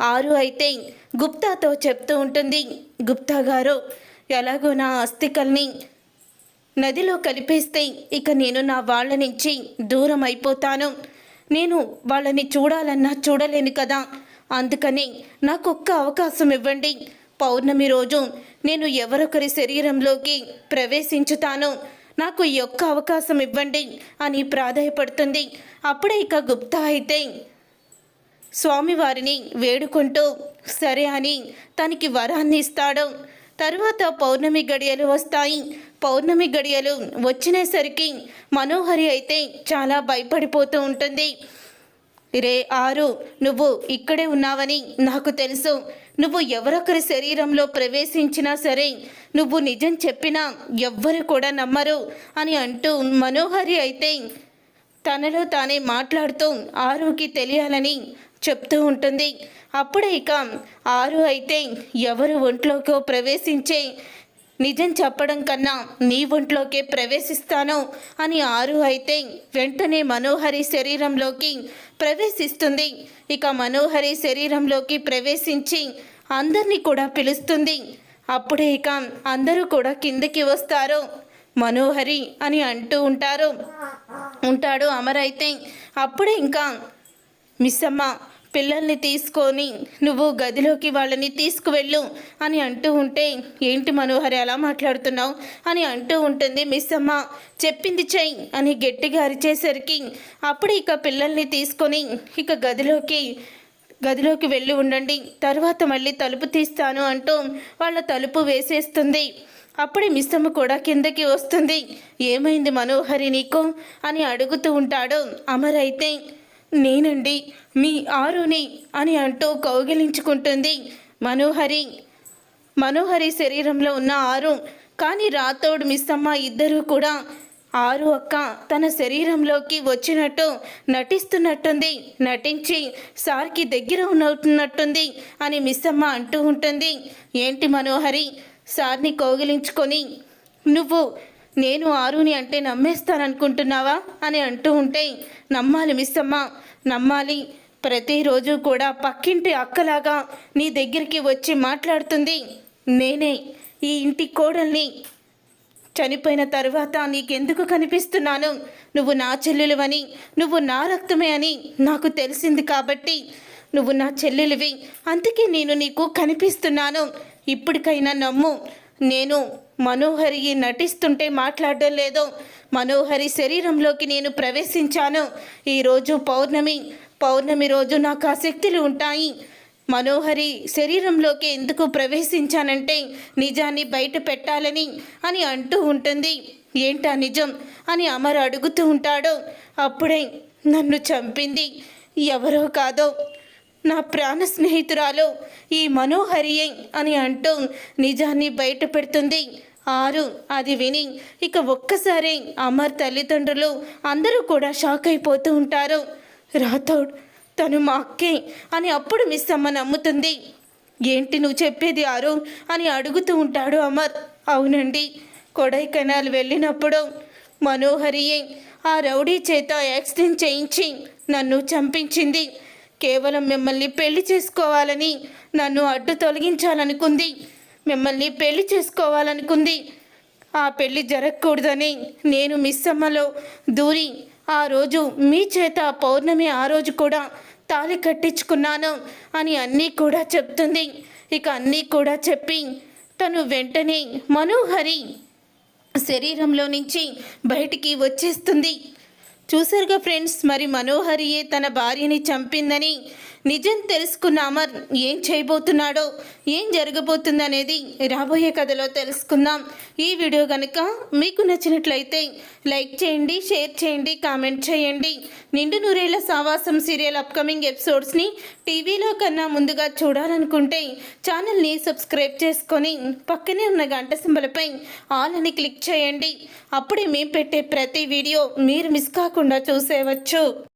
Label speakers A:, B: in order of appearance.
A: ఆరు అయితే గుప్తాతో చెప్తూ ఉంటుంది గుప్తా గారు ఎలాగో నా అస్థికల్ని నదిలో కలిపేస్తే ఇక నేను నా వాళ్ళ నుంచి దూరం అయిపోతాను. నేను వాళ్ళని చూడాలన్నా చూడలేను కదా. అందుకని నాకు ఒక్క అవకాశం ఇవ్వండి. పౌర్ణమి రోజు నేను ఎవరొకరి శరీరంలోకి ప్రవేశించుతాను. నాకు ఈ ఒక్క అవకాశం ఇవ్వండి అని ప్రాధాయపడుతుంది. అప్పుడే ఇక గుప్తా అయితే స్వామివారిని వేడుకుంటూ సరే అని తనకి వరాన్ని ఇస్తాడు. తరువాత పౌర్ణమి గడియలు వస్తాయి. పౌర్ణమి గడియలు వచ్చినేసరికి మనోహరి అయితే చాలా భయపడిపోతూ ఉంటుంది. రే ఆరు నువ్వు ఇక్కడే ఉన్నావని నాకు తెలుసు. నువ్వు ఎవరొకరి శరీరంలో ప్రవేశించినా సరే నువ్వు నిజం చెప్పినా ఎవ్వరు కూడా నమ్మరు అని అంటూ మనోహరి అయితే తనలో తానే మాట్లాడుతూ ఆరుకి తెలియాలని చెప్తూ ఉంటుంది. అప్పుడే ఇక ఆరు అయితే ఎవరు ఒంట్లోకో ప్రవేశించే నిజం చెప్పడం కన్నా నీ ఒంట్లోకే ప్రవేశిస్తాను అని ఆరు అయితే వెంటనే మనోహరి శరీరంలోకి ప్రవేశిస్తుంది. ఇక మనోహరి శరీరంలోకి ప్రవేశించి అందరినీ కూడా పిలుస్తుంది. అప్పుడే ఇక అందరూ కూడా కిందకి వస్తారు. మనోహరి అని అంటూ ఉంటారు. ఉంటాడు అమర్ అయితే. అప్పుడే ఇంకా మిస్ అమ్మ పిల్లల్ని తీసుకొని నువ్వు గదిలోకి వాళ్ళని తీసుకువెళ్ళు అని అంటూ ఉంటే ఏంటి మనోహరి అలా మాట్లాడుతున్నావు? అని అంటూ ఉంటుంది మిస్ అమ్మ చెప్పింది చెయ్యి అని గట్టిగా అరిచేసరికి అప్పుడు ఇక పిల్లల్ని తీసుకొని ఇక గదిలోకి గదిలోకి వెళ్ళి ఉండండి. తర్వాత మళ్ళీ తలుపు తీస్తాను అంటూ వాళ్ళ తలుపు వేసేస్తుంది. అప్పుడే మిస్సమ్మ కూడా కిందకి వస్తుంది. ఏమైంది మనోహరి నీకు? అని అడుగుతూ ఉంటాడు అమర్ అయితే. నేనండి మీ ఆరుని అని అంటూ కౌగిలించుకుంటుంది మనోహరి. మనోహరి శరీరంలో ఉన్న ఆరు కానీ రాతోడు మిస్సమ్మ ఇద్దరూ కూడా ఆరు అక్క తన శరీరంలోకి వచ్చినట్టు నటిస్తున్నట్టుంది నటించి సార్కి దగ్గర ఉన్నట్టుంది అని మిస్సమ్మ అంటూ ఉంటుంది. ఏంటి మనోహరి? సార్ని కౌగిలించుకొని నువ్వు నేను ఆరుని అంటే నమ్మేస్తాననుకుంటున్నావా? అని అంటూ ఉంటే నమ్మాలి మిస్సమ్మ నమ్మాలి. ప్రతిరోజు కూడా పక్కింటి అక్కలాగా నీ దగ్గరికి వచ్చి మాట్లాడుతుంది. నేనే ఈ ఇంటి కోడల్ని. చనిపోయిన తర్వాత నీకెందుకు కనిపిస్తున్నాను? నువ్వు నా చెల్లెలువని నువ్వు నా రక్తమే అని నాకు తెలిసింది కాబట్టి నువ్వు నా చెల్లెలివి. అందుకే నేను నీకు కనిపిస్తున్నాను. ఇప్పటికైనా నమ్ము నేను మనోహరి నటిస్తుంటే మాట్లాడడం లేదు మనోహరి శరీరంలోకి నేను ప్రవేశించాను. ఈరోజు పౌర్ణమి. పౌర్ణమి రోజు నాకు ఆ శక్తులు ఉంటాయి. మనోహరి శరీరంలోకి ఎందుకు ప్రవేశించానంటే నిజాన్ని బయట పెట్టాలని అని అంటూ ఉంటుంది. ఏంటా నిజం? అని అమర్ అడుగుతూ ఉంటాడు. అప్పుడే నన్ను చంపింది ఎవరో కాదో. నా ప్రాణ స్నేహితురాలు ఈ మనోహరియే అని అంటూ నిజాన్ని బయట పెడుతుంది. ఆరు అది విని ఇక ఒక్కసారి అమర్ తల్లిదండ్రులు అందరూ కూడా షాక్ అయిపోతూ ఉంటారు. రాథోడ్ తను మా అక్కే అని అప్పుడు మిస్ అమ్మ నమ్ముతుంది. ఏంటి నువ్వు చెప్పేది ఆరు అని అడుగుతూ ఉంటాడు అమర్. అవునండి కొడైకెనాల్ వెళ్ళినప్పుడు మనోహరియే ఆ రౌడీ చేత యాక్సిడెంట్ చేయించి నన్ను చంపించింది. కేవలం మిమ్మల్ని పెళ్ళి చేసుకోవాలని నన్ను అడ్డు తొలగించాలనుకుంది. మిమ్మల్ని పెళ్ళి చేసుకోవాలనుకుంది. ఆ పెళ్ళి జరగకూడదని నేను మిస్ అమ్మలో దూరి ఆ రోజు మీ చేత పౌర్ణమి ఆ రోజు కూడా తాళి కట్టించుకున్నాను అని అన్నీ కూడా చెప్తుంది. ఇక అన్నీ కూడా చెప్పి తను వెంటనే మనోహరి శరీరంలో నుంచి బయటికి వచ్చేస్తుంది. చూసారుగా ఫ్రెండ్స్ మరి మనోహరియే తన భార్యని చంపిందని నిజం తెలుసుకున్న అమర్ ఏం చేయబోతున్నాడో ఏం జరగబోతుంది అనేది రాబోయే కథలో తెలుసుకుందాం. ఈ వీడియో కనుక మీకు నచ్చినట్లయితే లైక్ చేయండి షేర్ చేయండి కామెంట్ చేయండి. నిండు నూరేళ్ళ సావాసం సీరియల్ అప్కమింగ్ ఎపిసోడ్స్ని టీవీలో కన్నా ముందుగా చూడాలనుకుంటే ఛానల్ని సబ్స్క్రైబ్ చేసుకొని పక్కనే ఉన్న గంట సింబలపై ఆల్ అని క్లిక్ చేయండి. అప్పుడే మేము పెట్టే ప్రతి వీడియో మీరు మిస్ కాకుండా చూసేవచ్చు.